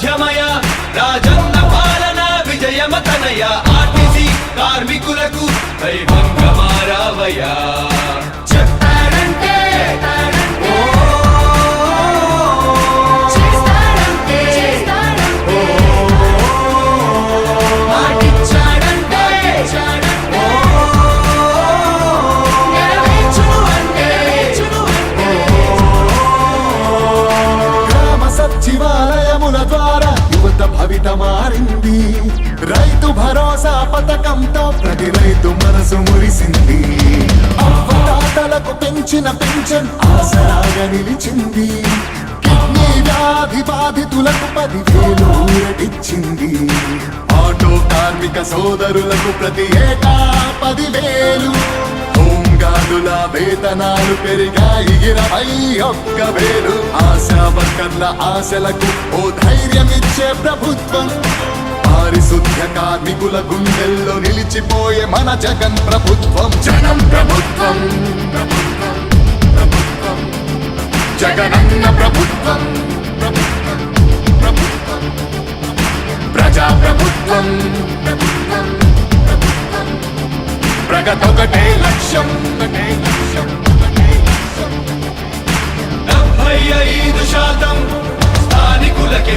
సాధ్యమయ రాజన్న పాలన విజయమతనయ ఆర్టీసీ కార్మికులకు వైభంగమారావయ్యా మారావయా మారింది రైతు భరోసా పథకంతో ప్రతి రైతు మనసు మురిసింది. అవ్వదాతలకు పెంచిన పెన్షన్ ఆసరాగా నిలిచింది. కిడ్నీ వ్యాధి బాధితులకు పదివేలు ఊరటిచ్చింది. ఆటో కార్మిక సోదరులకు ప్రతి ఏటా పదివేలు. హోంగార్డుల వేతనాలు పెరిగాయి ఇరవై ఒక్క వేలు. ఆశా వర్కర్ల ఆశలకు ఓ ధైర్యమిచ్చే ప్రభుత్వం. పారిశుద్ధ్య కార్మికుల గుండెల్లో నిలిచిపోయే మన జగన్ ప్రభుత్వం. జనం ప్రభుత్వం జగనన్న ప్రభుత్వం ప్రజా ప్రభుత్వం ప్రభుత్వం, ప్రభుత్వం. ప్రగతొకటే లక్ష్యం ఒకటే లక్ష్యం ఒకటే లక్ష్యం. డెబ్బై ఐదు శాతం స్థానికులకి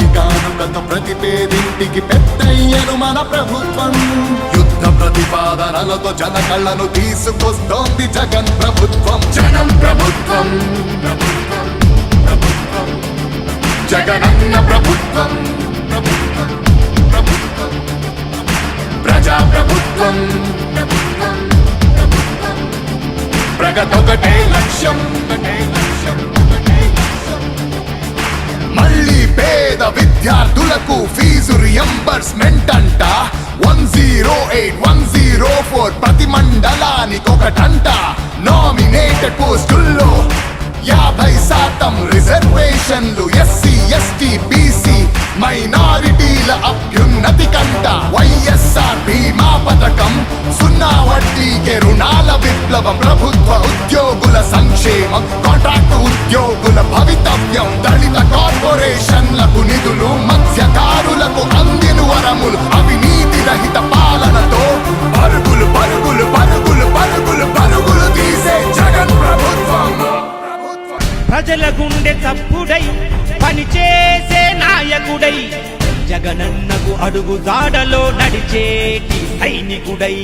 కానుకతో ప్రతి పేదింటికి పెద్దయ్యను మన ప్రభుత్వం. యుద్ధ ప్రతిపాదనలతో జన కళ్ళను తీసుకొస్తోంది జగన్ ప్రభుత్వం. జనం ప్రభుత్వం జగనన్న ప్రభుత్వం ప్రజా ప్రభుత్వం ప్రగతొకటే లక్ష్యం ఒకటే లక్ష్యం విద్యార్థులకు ఫీజు రియంబర్స్మెంట్ అంట. One zero eight one zero four ప్రతి మండలానికి ఒకటంట. నామినేటెడ్ పోస్టుల్లో యాభై శాతం రిజర్వేషన్లు ఎస్సీ ఎస్టీ బీసీ మైనారిటీల అభ్యున్నతి కంట. వైఎస్ఆర్ బీమా పథకం సున్నా వడ్డీకే రుణాల విప్లవం ప్రభుత్వ ఉద్యోగుల సంక్షేమం కాంట్రాక్ట్ ఉద్యోగుల భవితవ్యం దళిత ప్రజల గుండె చప్పుడై పనిచేసే నాయకుడై జగనన్నకు అడుగు దాడలో నడిచేటి సైనికుడై.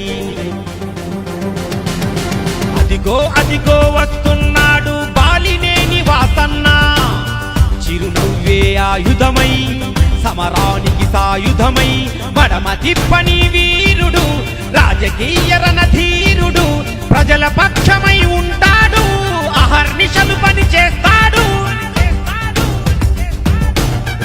అదిగో అదిగో వస్తున్నాడు బాలినేని వాసన్న చిరునవ్వే ఆయుధమై సమరానికి సాయుధమై మడమ తిప్పని వీరుడు రాజకీయ రణధీరుడు ప్రజల పక్షమై ఉంటాడు అహర్నిశలు పని చేస్తాడు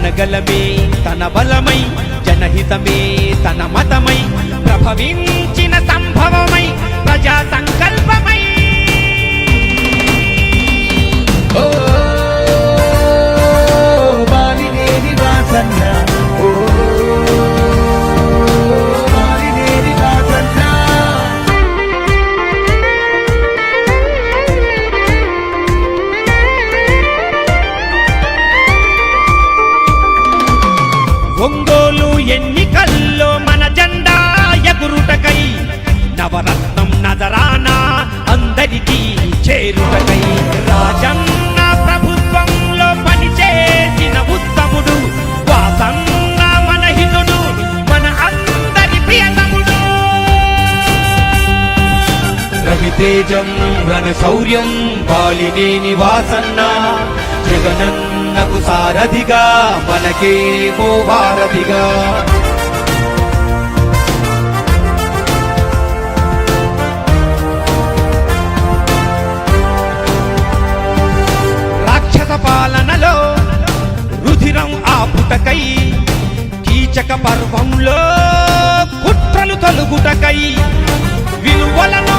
జనగలమే తన బలమై జనహితమే తన మతమై ప్రభవించిన సంభవమై ప్రజా సంఘ తేజం రణ శౌర్యం బాలినేని వాసన్న జగనన్నకు సారథిగా మనకేమో వారధిగా రాక్షస పాలనలో రుధిరం ఆపుటకై కీచక పర్వంలో కుట్రలు తలుగుటకై విలువలను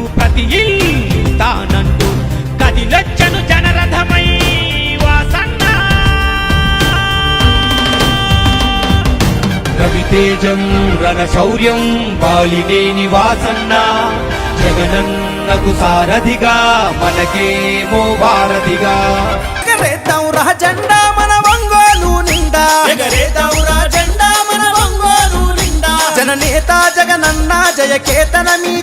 ఇల్లు తానంటూ కదిలొచ్చను జనరథమై వాసన్న. రవితేజం రణ శౌర్యం బాలినేని వాసన్న జగనన్నకు సారథిగా మనకేమో వారధిగా ఎగరేద్దాం రా జెండా మన ఒంగోలు నిండా. ఎగరేదౌరా జెండా మన ఒంగోలు నిండా. జననేత జగనన్న జయ కేతన మీ